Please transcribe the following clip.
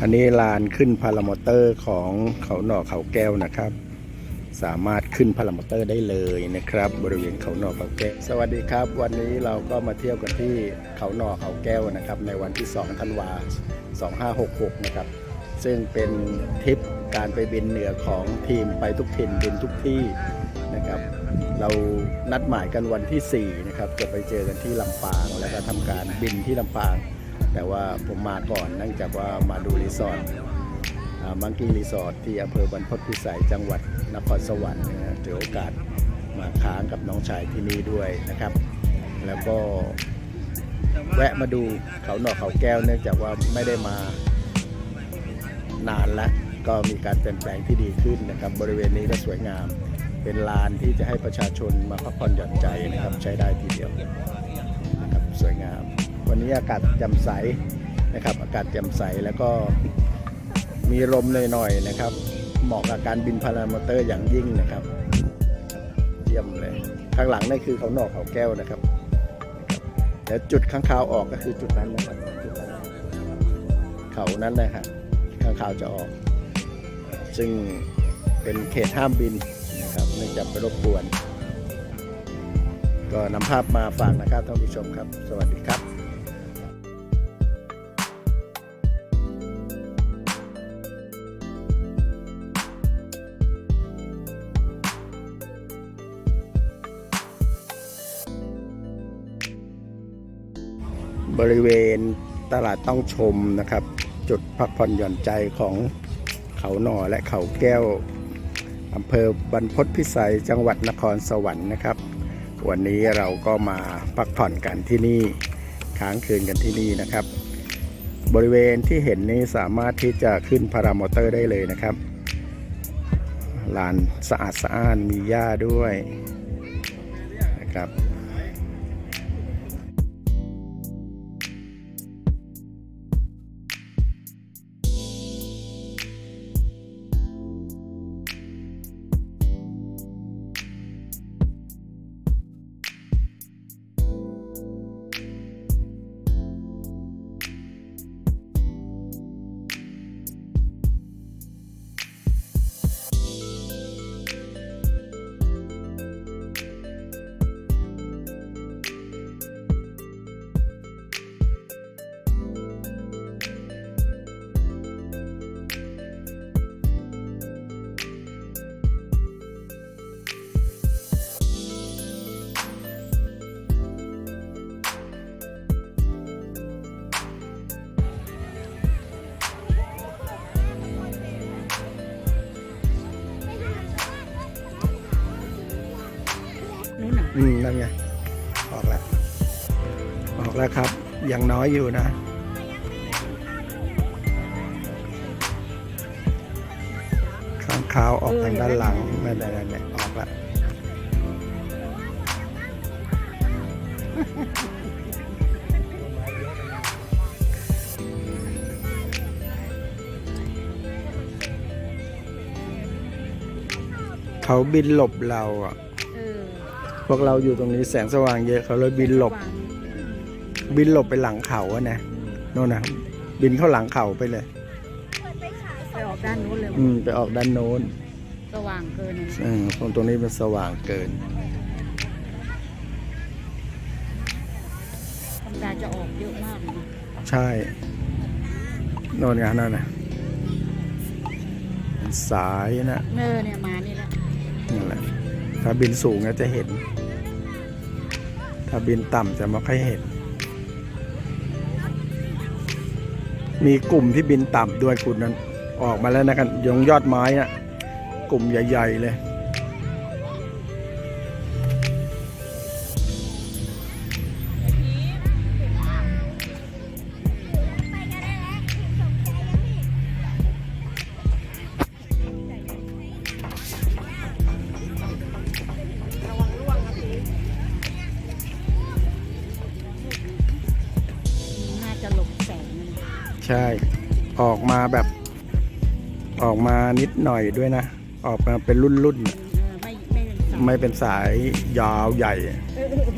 อันนี้ลานขึ้นพารามอเตอร์ของเขาหน่อเขาแก้วนะครับ สามารถขึ้นพารามอเตอร์ได้เลยนะครับ บริเวณเขาหน่อเขาแก้ว สวัสดีครับ วันนี้เราก็มาเที่ยวกันที่เขาหน่อเขาแก้วนะครับ ในวันที่2ธันวา2566 นะครับ ซึ่งเป็นทริปการไปบินเหนือของทีมไปทุกถิ่นบินทุกที่นะครับ เรานัดหมายกันวันที่4นะครับจะไปเจอกันที่ลำปางแล้วก็ทำการบินที่ลำปาง แต่ว่าผมมาก่อนเนื่องจากว่ามาดูรีสอร์ทมังกี้รีสอร์ทที่อำเภอบรรพตพิสัยจังหวัดนครสวรรค์นะถือโอกาสมาค้างกับน้องชายที่นี่ด้วยนะครับ แล้วก็แวะมาดูเขาหนอกเขาแก้วเนื่องจากว่าไม่ได้มานานแล้วก็มีการเปลี่ยนแปลงที่ดีขึ้นนะครับ บริเวณนี้ก็สวยงาม เป็นลานที่จะให้ประชาชนมาพักผ่อนหย่อนใจนะครับ ใช้ได้ทีเดียวนะครับสวยงาม วันนี้อากาศแจ่มใสนะครับ อากาศแจ่มใสแล้วก็มีลมหน่อยๆนะครับ เหมาะกับการบินพารามอเตอร์อย่างยิ่งนะครับ เยี่ยมเลยข้างหลังนี่คือเขาหนอกเขาแก้วนะครับแล้วจุดข้างคาวออกก็คือจุดนั้นนะครับเขานั้นนะฮะข้างคาวจะออก ซึ่งเป็นเขตห้ามบินนะครับเนื่องจากไปรบกวน ก็นำภาพมาฝากนะครับท่านผู้ชมครับ สวัสดีครับ บริเวณตลาดต้องชมนะครับ จุดพักผ่อนหย่อนใจของเขาหน่อและเขาแก้วอำเภอบรรพตพิสัยจังหวัดนครสวรรค์นะครับ วันนี้เราก็มาพักผ่อนกันที่นี่ค้างคืนกันที่นี่นะครับ บริเวณที่เห็นนี้สามารถที่จะขึ้นพารามอเตอร์ได้เลยนะครับลานสะอาดสะอ้านมีหญ้าด้วยนะครับ อืมนั่นไง ออกแล้ว ออกแล้วครับ ยังน้อยอยู่นะ ข้างขาวออกทางด้านหลังนั่นแหละนั่นแหละออกแล้วเขาบินหลบเราอะ วกเราอยู่ตรงนี้แสงสว่างเยอะเขาเลยบินหลบ บินหลบไปหลังเขาอะนะโน่นนะบินเข้าหลังเขาไปเลย ไปออกด้านนู้นเลยอืมไปออกด้านโน้นสว่างเกินอะอืมตรงตรงนี้มันสว่างเกิน ธรรมดาจะออกเยอะมากเลยนะใช่โน่นไงนั่นนะสายนะ เนอเนี่ยมานี่แหละ นั่นแหละถ้าบินสูงก็จะเห็น ถ้าบินต่ำจะไม่ค่อยเห็น มีกลุ่มที่บินต่ำด้วยคุณนั้น ออกมาแล้วนะกันยงยอดไม้นะกลุ่มใหญ่ ๆ เลย ช่ ออกมาแบบ ออกมานิดหน่อยด้วยนะ ออกมาเป็นรุ่นๆเออไม่ไม่เป็นสายไม่เป็นสายยาวใหญ่ เออเออ